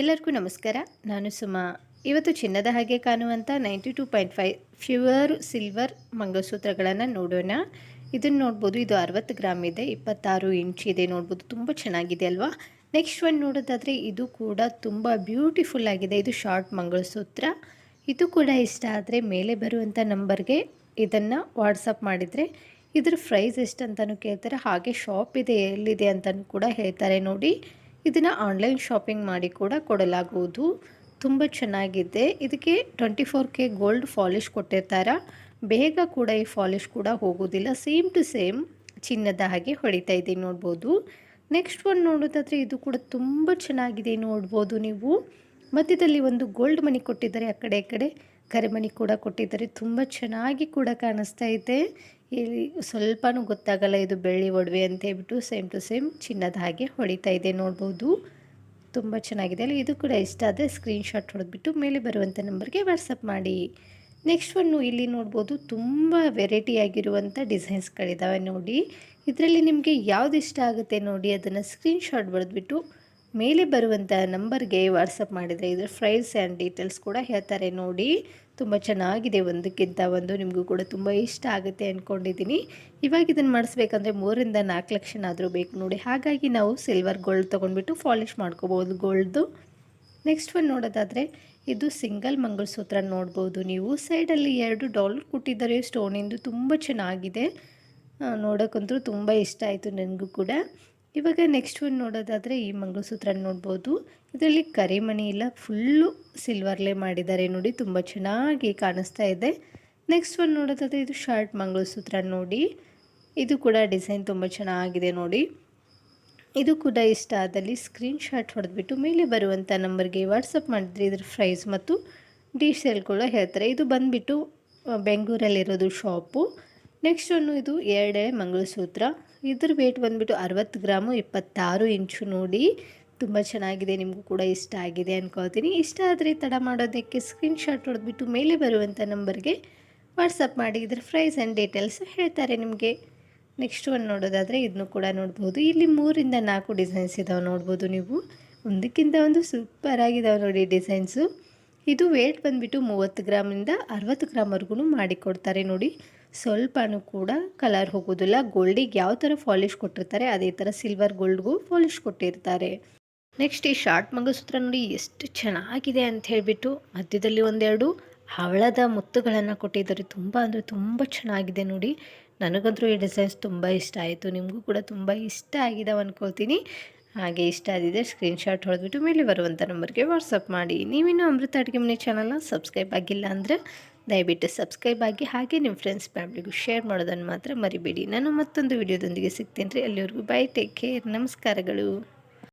ಎಲ್ಲರಿಗೂ ನಮಸ್ಕಾರ. ನಾನು ಸುಮಾ. ಇವತ್ತು ಚಿನ್ನದ ಹಾಗೆ ಕಾಣುವಂಥ ninety two point five pure silver ಮಂಗಳಸೂತ್ರಗಳನ್ನು ನೋಡೋಣ. ಇದನ್ನು ನೋಡ್ಬೋದು, ಇದು ಅರವತ್ತು ಗ್ರಾಮ್ ಇದೆ, ಇಪ್ಪತ್ತಾರು ಇಂಚ್ ಇದೆ, ನೋಡ್ಬೋದು, ತುಂಬ ಚೆನ್ನಾಗಿದೆ ಅಲ್ವಾ? ನೆಕ್ಸ್ಟ್ ಒನ್ ನೋಡೋದಾದರೆ, ಇದು ಕೂಡ ತುಂಬ ಬ್ಯೂಟಿಫುಲ್ ಆಗಿದೆ, ಇದು ಶಾರ್ಟ್ ಮಂಗಳಸೂತ್ರ ಇದು ಕೂಡ ಇಷ್ಟ ಆದರೆ ಮೇಲೆ ಬರುವಂಥ ನಂಬರ್ಗೆ ಇದನ್ನು ವಾಟ್ಸಪ್ ಮಾಡಿದರೆ, ಇದ್ರ ಪ್ರೈಸ್ ಎಷ್ಟು ಅಂತಲೂ ಕೇಳ್ತಾರೆ, ಹಾಗೆ ಶಾಪ್ ಇದೆ, ಎಲ್ಲಿದೆ ಅಂತಲೂ ಕೂಡ ಹೇಳ್ತಾರೆ ನೋಡಿ. ಇದನ್ನು ಆನ್ಲೈನ್ ಶಾಪಿಂಗ್ ಮಾಡಿ ಕೂಡ ಕೊಡಲಾಗುವುದು. ತುಂಬ ಚೆನ್ನಾಗಿದೆ. ಇದಕ್ಕೆ twenty four K gold polish ಕೊಟ್ಟಿರ್ತಾರೆ. ಬೇಗ ಕೂಡ ಈ ಫಾಲಿಶ್ ಕೂಡ ಹೋಗೋದಿಲ್ಲ ಸೇಮ್ ಟು ಸೇಮ್ ಚಿನ್ನದ ಹಾಗೆ ಹೊಡಿತಾ ಇದೆ ನೋಡ್ಬೋದು. ನೆಕ್ಸ್ಟ್ ಒನ್ ನೋಡೋದಾದರೆ ಇದು ಕೂಡ ತುಂಬ ಚೆನ್ನಾಗಿದೆ ನೋಡ್ಬೋದು ನೀವು. ಮಧ್ಯದಲ್ಲಿ ಒಂದು ಗೋಲ್ಡ್ ಮನಿ ಕೊಟ್ಟಿದ್ದಾರೆ. ಆ ಕಡೆ, ಈ ಕಡೆ ಕರೆಮಣಿ ಕೂಡ ಕೊಟ್ಟಿದ್ದಾರೆ. ತುಂಬ ಚೆನ್ನಾಗಿ ಕೂಡ ಕಾಣಿಸ್ತಾ ಇದೆ. ಇಲ್ಲಿ ಸ್ವಲ್ಪನೂ ಗೊತ್ತಾಗಲ್ಲ ಇದು ಬೆಳ್ಳಿ ಒಡವೆ ಅಂತ ಹೇಳ್ಬಿಟ್ಟು ಸೇಮ್ ಟು ಸೇಮ್ ಚಿನ್ನದ ಹಾಗೆ ಹೊಡಿತಾ ಇದೆ ನೋಡ್ಬೋದು. ತುಂಬ ಚೆನ್ನಾಗಿದೆ ಅಲ್ಲ ಇದು ಕೂಡ ಇಷ್ಟ ಆದರೆ ಸ್ಕ್ರೀನ್ಶಾಟ್ ಹೊಡೆದ್ಬಿಟ್ಟು ಮೇಲೆ ಬರುವಂಥ ನಂಬರ್ಗೆ ವಾಟ್ಸಪ್ ಮಾಡಿ. ನೆಕ್ಸ್ಟ್ ಒನ್ನು ಇಲ್ಲಿ ನೋಡ್ಬೋದು ತುಂಬ ವೆರೈಟಿ ಆಗಿರುವಂಥ ಡಿಸೈನ್ಸ್ಗಳಿದ್ದಾವೆ ನೋಡಿ. ಇದರಲ್ಲಿ ನಿಮಗೆ ಯಾವ್ದು ಇಷ್ಟ ಆಗುತ್ತೆ ನೋಡಿ, ಅದನ್ನು ಸ್ಕ್ರೀನ್ಶಾಟ್ ಬರೆದ್ಬಿಟ್ಟು ಮೇಲೆ ಬರುವಂಥ ನಂಬರ್ಗೆ ವಾಟ್ಸಪ್ ಮಾಡಿದರೆ ಇದರ ಪ್ರೈಸ್ ಆ್ಯಂಡ್ ಡೀಟೇಲ್ಸ್ ಕೂಡ ಹೇಳ್ತಾರೆ ನೋಡಿ. ತುಂಬ ಚೆನ್ನಾಗಿದೆ ಒಂದಕ್ಕಿಂತ ಒಂದು. ನಿಮಗೂ ಕೂಡ ತುಂಬ ಇಷ್ಟ ಆಗುತ್ತೆ ಅಂದ್ಕೊಂಡಿದ್ದೀನಿ ಇವಾಗ ಇದನ್ನು ಮಾಡಿಸ್ಬೇಕಂದ್ರೆ ಮೂರಿಂದ ನಾಲ್ಕು ಲಕ್ಷನಾದರೂ ಬೇಕು ನೋಡಿ. ಹಾಗಾಗಿ ನಾವು ಸಿಲ್ವರ್ ಗೋಲ್ಡ್ ತೊಗೊಂಡ್ಬಿಟ್ಟು ಫಾಲಿಶ್ ಮಾಡ್ಕೋಬೋದು ಗೋಲ್ಡ್ದು ನೆಕ್ಸ್ಟ್ ಒಂದು ನೋಡೋದಾದರೆ ಇದು ಸಿಂಗಲ್ ಮಂಗಳಸೂತ್ರ ನೋಡ್ಬೋದು ನೀವು. ಸೈಡಲ್ಲಿ ಎರಡು ಡಾಲರ್ ಕೊಟ್ಟಿದ್ದಾರೆ. ಸ್ಟೋನಿಂದು ತುಂಬ ಚೆನ್ನಾಗಿದೆ. ನೋಡೋಕ್ಕಂತೂ ತುಂಬ ಇಷ್ಟ ಆಯಿತು ನನಗೂ ಕೂಡ. ಇವಾಗ ನೆಕ್ಸ್ಟ್ ಒಂದು ನೋಡೋದಾದರೆ ಈ ಮಂಗಳಸೂತ್ರ ನೋಡ್ಬೋದು. ಇದರಲ್ಲಿ ಕರಿಮಣಿ ಇಲ್ಲ ಫುಲ್ಲು ಸಿಲ್ವರ್ಲೇ ಮಾಡಿದ್ದಾರೆ ನೋಡಿ, ತುಂಬ ಚೆನ್ನಾಗಿ ಕಾಣಿಸ್ತಾ ಇದೆ. ನೆಕ್ಸ್ಟ್ ಒಂದು ನೋಡೋದಾದರೆ ಇದು ಶಾರ್ಟ್ ಮಂಗಳಸೂತ್ರ ನೋಡಿ. ಇದು ಕೂಡ ಡಿಸೈನ್ ತುಂಬ ಚೆನ್ನಾಗಿದೆ ನೋಡಿ. ಇದು ಕೂಡ ಇಷ್ಟ ಆದಲ್ಲಿ ಸ್ಕ್ರೀನ್ಶಾಟ್ ಹೊಡೆದ್ಬಿಟ್ಟು ಮೇಲೆ ಬರುವಂಥ ನಂಬರ್ಗೆ ವಾಟ್ಸಪ್ ಮಾಡಿದ್ರೆ ಇದ್ರ ಪ್ರೈಸ್ ಮತ್ತು ಡೀಟೇಲ್ ಕೂಡ ಹೇಳ್ತಾರೆ. ಇದು ಬಂದುಬಿಟ್ಟು ಬೆಂಗಳೂರಲ್ಲಿರೋದು ಶಾಪು ನೆಕ್ಸ್ಟ್ ಒಂದು ಇದು ಎರಡೇ ಮಂಗಳಸೂತ್ರ. ಇದ್ರ ವೇಟ್ ಬಂದುಬಿಟ್ಟು ಅರವತ್ತು ಗ್ರಾಮು ಇಪ್ಪತ್ತಾರು ಇಂಚು ನೋಡಿ. ತುಂಬ ಚೆನ್ನಾಗಿದೆ, ನಿಮಗೂ ಕೂಡ ಇಷ್ಟ ಆಗಿದೆ ಅನ್ಕೋತೀನಿ ಇಷ್ಟ ಆದರೆ ತಡ ಮಾಡೋದಕ್ಕೆ ಸ್ಕ್ರೀನ್ಶಾಟ್ ಹೊಡೆದ್ಬಿಟ್ಟು ಮೇಲೆ ಬರುವಂಥ ನಂಬರ್ಗೆ ವಾಟ್ಸಪ್ ಮಾಡಿ. ಇದರ ಪ್ರೈಸ್ ಆ್ಯಂಡ್ ಡೀಟೇಲ್ಸ್ ಹೇಳ್ತಾರೆ ನಿಮಗೆ. ನೆಕ್ಸ್ಟ್ ಒಂದು ನೋಡೋದಾದರೆ ಇದನ್ನು ಕೂಡ ನೋಡ್ಬೋದು. ಇಲ್ಲಿ ಮೂರಿಂದ ನಾಲ್ಕು ಡಿಸೈನ್ಸ್ ಇದಾವೆ ನೋಡ್ಬೋದು ನೀವು. ಒಂದಕ್ಕಿಂತ ಒಂದು ಸೂಪರ್ ಆಗಿದಾವೆ ನೋಡಿ ಡಿಸೈನ್ಸು ಇದು ವೇಟ್ ಬಂದುಬಿಟ್ಟು ಮೂವತ್ತು ಗ್ರಾಮಿಂದ ಅರವತ್ತು ಗ್ರಾಮ್ವರೆಗೂ ಮಾಡಿಕೊಡ್ತಾರೆ ನೋಡಿ. ಸ್ವಲ್ಪನೂ ಕೂಡ ಕಲರ್ ಹೋಗೋದಿಲ್ಲ. ಗೋಲ್ಡಿಗೆ ಯಾವ ಥರ ಫಾಲಿಶ್ ಕೊಟ್ಟಿರ್ತಾರೆ, ಅದೇ ಥರ ಸಿಲ್ವರ್ ಗೋಲ್ಡ್ಗೂ ಫಾಲಿಶ್ ಕೊಟ್ಟಿರ್ತಾರೆ. ನೆಕ್ಸ್ಟ್ ಈ ಶಾರ್ಟ್ ಮಂಗಸೂತ್ರ ನೋಡಿ ಎಷ್ಟು ಚೆನ್ನಾಗಿದೆ ಅಂತ ಹೇಳಿಬಿಟ್ಟು ಮಧ್ಯದಲ್ಲಿ ಒಂದೆರಡು ಹವಳದ ಮುತ್ತುಗಳನ್ನು ಕೊಟ್ಟಿದ್ದಾರೆ. ತುಂಬ ಅಂದರೆ ತುಂಬ ಚೆನ್ನಾಗಿದೆ ನೋಡಿ. ನನಗಂತೂ ಈ ಡಿಸೈನ್ಸ್ ತುಂಬ ಇಷ್ಟ ಆಯಿತು. ನಿಮಗೂ ಕೂಡ ತುಂಬ ಇಷ್ಟ ಆಗಿದೆ ಅಂದ್ಕೊಳ್ತೀನಿ ಹಾಗೆ ಇಷ್ಟ ಆದಿದೆ ಸ್ಕ್ರೀನ್ಶಾಟ್ ಹೊಡೆದ್ಬಿಟ್ಟು ಮೇಲೆ ಬರುವಂಥ ನಂಬರ್ಗೆ ವಾಟ್ಸಪ್ ಮಾಡಿ. ನೀವಿನ್ನೂ ಅಮೃತ ಅಡುಗೆ ಮನೆ ಚಾನಲ್ನ ಸಬ್ಸ್ಕ್ರೈಬ್ ಆಗಿಲ್ಲ ಅಂದರೆ ದಯವಿಟ್ಟು ಸಬ್ಸ್ಕ್ರೈಬ್ ಆಗಿ ಹಾಗೆ ನಿಮ್ಮ ಫ್ರೆಂಡ್ಸ್ ಫ್ಯಾಮಿಲಿಗೂ ಶೇರ್ ಮಾಡೋದನ್ನು ಮಾತ್ರ ಮರಿಬೇಡಿ. ನಾನು ಮತ್ತೊಂದು ವಿಡಿಯೋದೊಂದಿಗೆ ಸಿಗ್ತೇನೆ ರೀ ಅಲ್ಲಿವರೆಗೂ ಬೈ ಟೇಕ್ ಕೇರ್ ನಮಸ್ಕಾರಗಳು.